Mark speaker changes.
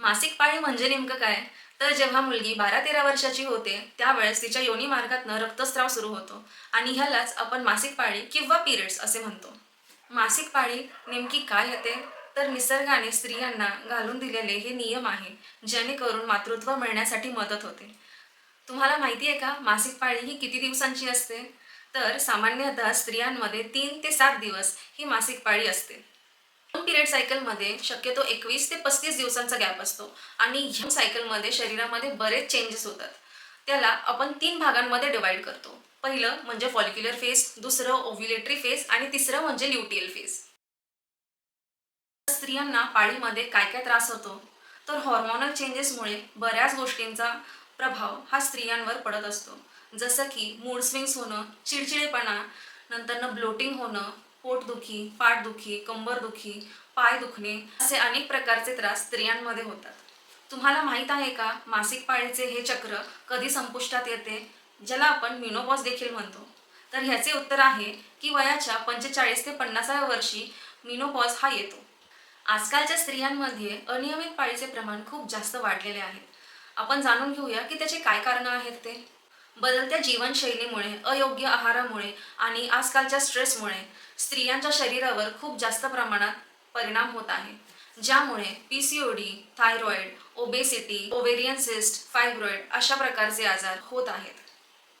Speaker 1: मासिक पाळी म्हणजे नेमकं काय? तर जेव्हा मुलगी बारा तेरा वर्षाची होते त्यावेळेस तिच्या योनी मार्गातनं रक्तस्राव सुरू होतो आणि ह्यालाच आपण मासिक पाळी किंवा पिरियड्स असे म्हणतो. मासिक पाळी नेमकी काय येते तर निसर्गाने स्त्रियांना घालून दिलेले हे नियम आहे जेणेकरून मातृत्व मिळण्यासाठी मदत होते. तुम्हाला माहिती आहे का मासिक पाळी ही किती दिवसांची असते? तर सामान्यतः स्त्रियांमध्ये तीन ते सात दिवस ही मासिक पाळी असते. पिरियड सायकलमध्ये शक्यतो एकवीस ते पस्तीस दिवसांचा गॅप असतो. आणि ह्या सायकलमध्ये शरीरामध्ये बरेच चेंजेस होतात. त्याला आपण तीन भागांमध्ये डिवाइड करतो. पहिलं म्हणजे फॉलिक्युलर फेज दुसरं ओव्युलेटरी फेज आणि तिसरं म्हणजे ल्युटियल फेज स्त्रियांना पाळीमध्ये काय काय त्रास होतो? तर हॉर्मोनल चेंजेसमुळे बऱ्याच गोष्टींचा प्रभाव हा स्त्रियांवर पडत असतो. जसं की मूड स्विंग्स होणं चिडचिडेपणा नंतरनं ब्लोटिंग होणं पोटदुखी पाठदुखी कंबरदुखी पाय दुखणे असे अनेक प्रकारचे त्रास स्त्रियांमध्ये होतात. तुम्हाला माहीत आहे का मासिक पाळीचे हे चक्र कधी संपुष्टात येते? ज्याला आपण मिनोपॉज देखील म्हणतो. तर ह्याचे उत्तर आहे की वयाच्या पंचेचाळीस ते पन्नासाव्या वर्षी मिनोपॉज हा येतो. आजकालच्या स्त्रियांमध्ये अनियमित पाळीचे प्रमाण खूप जास्त वाढलेले आहे. आपण जाणून घेऊया की त्याचे काय कारणं आहेत ते. बदलत्या जीवनशैलीमुळे अयोग्य आहारामुळे आणि आजकालच्या स्ट्रेसमुळे स्त्रियांच्या शरीरावर खूप जास्त प्रमाणात परिणाम होत आहे ज्यामुळे P C O D thyroid obesity ovarian cyst fibroid अशा प्रकारचे आजार होत आहेत.